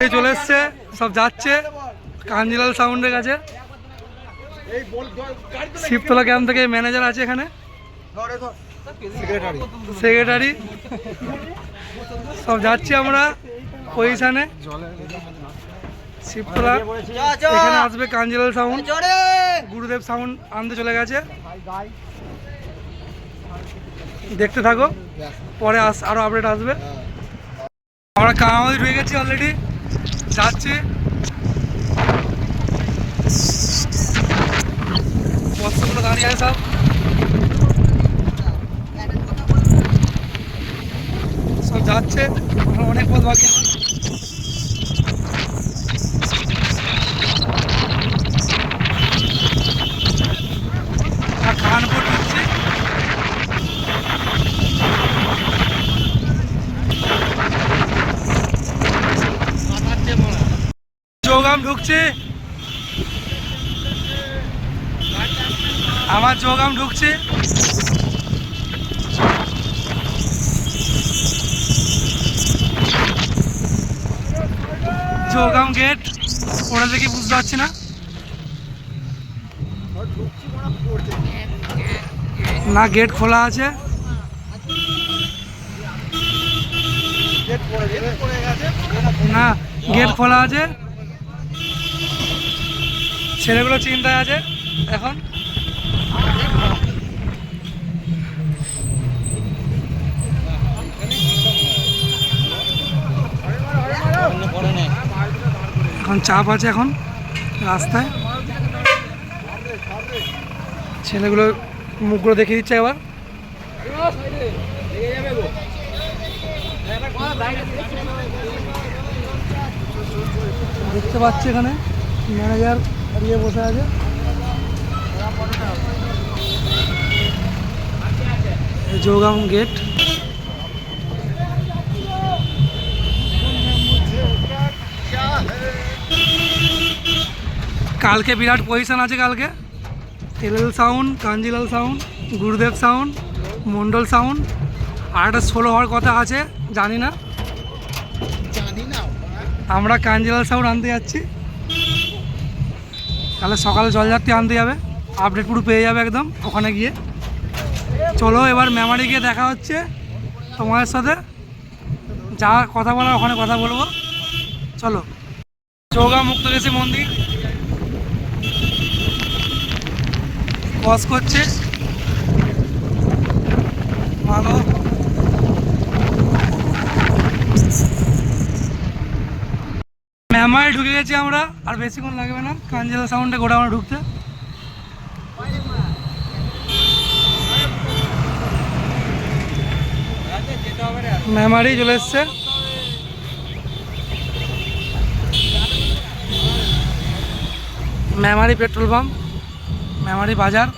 চলে এসছে, সব যাচ্ছে, কাঞ্জিলাল সাউন্ডের কাছে। শিবতলা ক্যাম্প থেকে ম্যানেজার আছে এখানে। সেক্রেটারি সব যাচ্ছি আমরা পজিশানে। শিবতলা, এখানে আসবে কাঞ্জিলাল সাউন্ড। গুরুদেব সাউন্ড আনতে চলে গেছে। দেখতে থাকো, পরে আস আরও আপডেট আসবে। আমরা কামাদি ঢুকে গেছি অলরেডি যাচ্ছি। বস্তাগুলো দাঁড়িয়ে আছে সব। সব যাচ্ছে। অনেক পথ বাকি আছে। আর খানপুর ঢুকছি যোগাম ঢুকছে। আমার যোগাম ঢুকছে। যোগাম গেট ওরা দেখি বুঝতে পারছি না। না গেট খোলা আছে। না গেট খোলা আছে। ছেলেগুলো চিন্তায় আছে এখন? এখন চাপ আছে এখন রাস্তায়। ছেলেগুলো মুখগুলো দেখিয়ে দিচ্ছে আবার দেখতে পাচ্ছি এখানে ম্যানেজার ইয়ে বসে আছে। গেট। কালকে বিরাট পজিশন আছে কালকে। LL sound Kanjilal sound Gurudev sound Mondal sound আর একটা ষোলো হওয়ার কথা আছে জানি না। আমরা কাঞ্জিলাল সাউন্ড আনতে যাচ্ছি। তাহলে সকালে জলযাত্রী আনতে যাবে। আপডেট পুরো পেয়ে যাবে একদম, ওখানে গিয়ে। চলো এবার মেমারি গিয়ে দেখা হচ্ছে তোমাদের সাথে। যা কথা বলার ওখানে কথা বলব। চলো। চৌগা মুক্তকেশী মন্দির। বস করছে। ভালো। মেমারি ঢুকে গেছি আমরা। আর বেশিক্ষণ লাগবে না। কাঞ্জেলা সাউন্ডে গোটা আমরা ঢুকতে। মেমারি চলে এসছে। মেমারি পেট্রোল পাম্প মেমারি বাজার।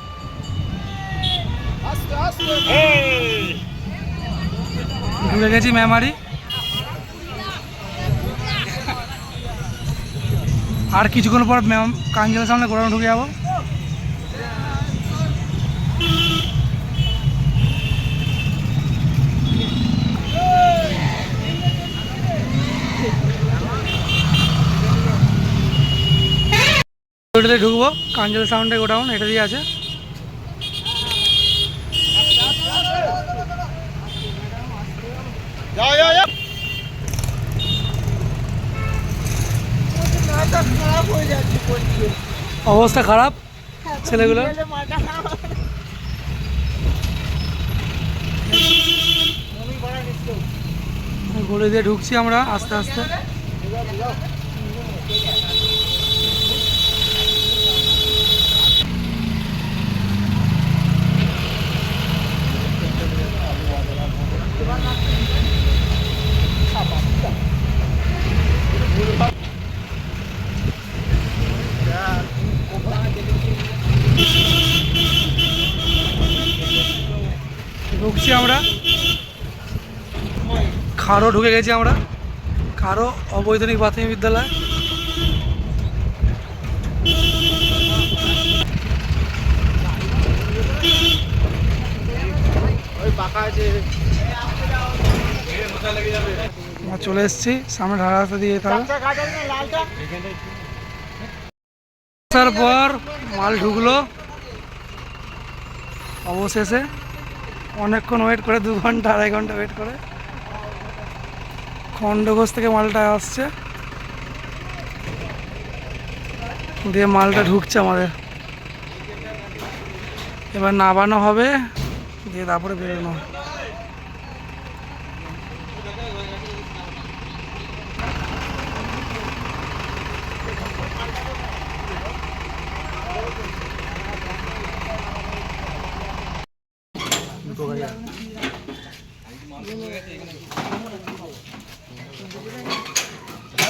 ঢুকে গেছি মেমারি আর কিছুক্ষণ পর ম্যাম কাঞ্জলের সামনে গোড়ানো ঢুকে যাব। ঢুকবো কাঞ্জল সাউন্ডে গোডাউন, এটা দিয়ে আছে যাও যাও যাও খারাপ হয়ে যাচ্ছে বলছি অবস্থা খারাপ? ছেলেগুলো? গলে দিয়ে ঢুকছি আমরা আস্তে আস্তে। ঢুকছি খারো ঢুকে গেছি আমরা। খারো অবৈতনিক প্রাথমিক বিদ্যালয়। চলে এসেছি, সামনে ঢালা রাস্তা দিয়ে যেতে আসার পর মাল ঢুকলো। অবশেষে অনেকক্ষণ ওয়েট করে, দু ঘণ্টা, আড়াই ঘণ্টা ওয়েট করে। খণ্ডঘোষ থেকে মালটা আসছে দিয়ে মালটা ঢুকছে আমাদের এবার নাবানো হবে, দিয়ে তারপরে বেরোনো হবে।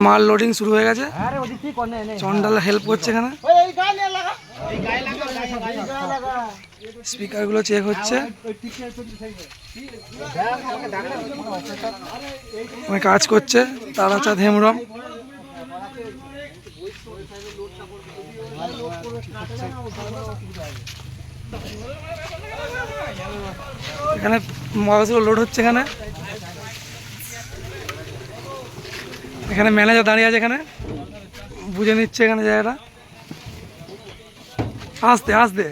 মাল লোডিং শুরু হয়ে গেছে। চন্ডাল হেল্প করছে এখানে। স্পিকারগুলো চেক হচ্ছে। কাজ করছে তারাচাঁদ হেমরম এখানে মগজগুলো লোড হচ্ছে এখানে। এখানে ম্যানেজার দাঁড়িয়ে আছে এখানে। বুঝে নিচ্ছে এখানে জায়গাটা। আসতে আসতে।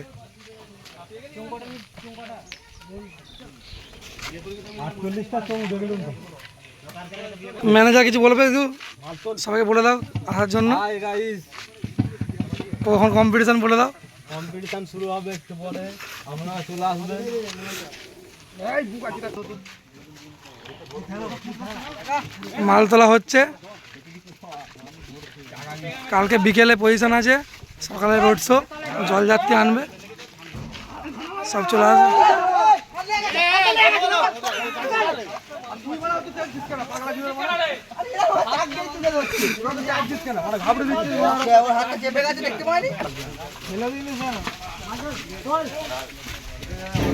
ম্যানেজার কিছু বলবে একটু? সবাইকে বলে দাও আসার জন্য। কখন কম্পিটিশন বলে দাও। কম্পিটিশন শুরু হবে একটু পরে আপনারা চলে আসবেন মাল তোলা হচ্ছে কালকে বিকেলে পজিশন আছে সকালে রোড শো জলযাত্রী আনবে সব চলে আসবে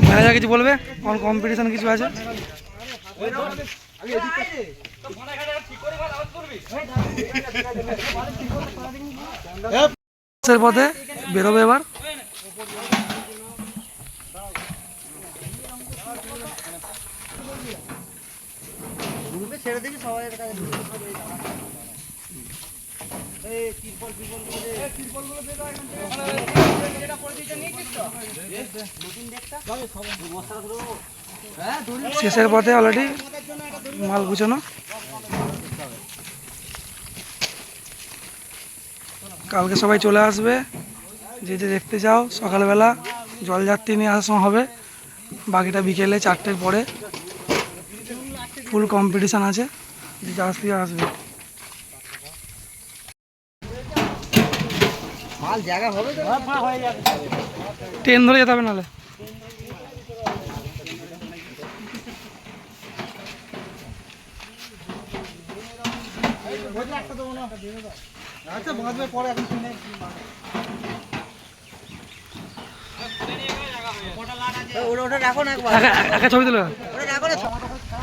ম্যানেজার কিছু বলবে? কোন কম্পিটিশন কিছু আছে? পথে বেরোবে এবার। শেষের পথে অলরেডি মাল গুছানো। কালকে সবাই চলে আসবে। যে যে দেখতে চাও সকালবেলা জলযাত্রী নিয়ে আসার সময় হবে। বাকিটা বিকেলে চারটের পরে। ফুল কম্পিটিশান আছে। যাত্রী আসবে। মাল জায়গা হবে তো? হয়ে যাবে। ট্রেন ধরে যেতে হবে নাহলে। আচ্ছা বাঁধবে পরে এখন শুনে ওটা ওটা রাখো না একবার। একা একা ছবি তুলে ওটা রাখো না।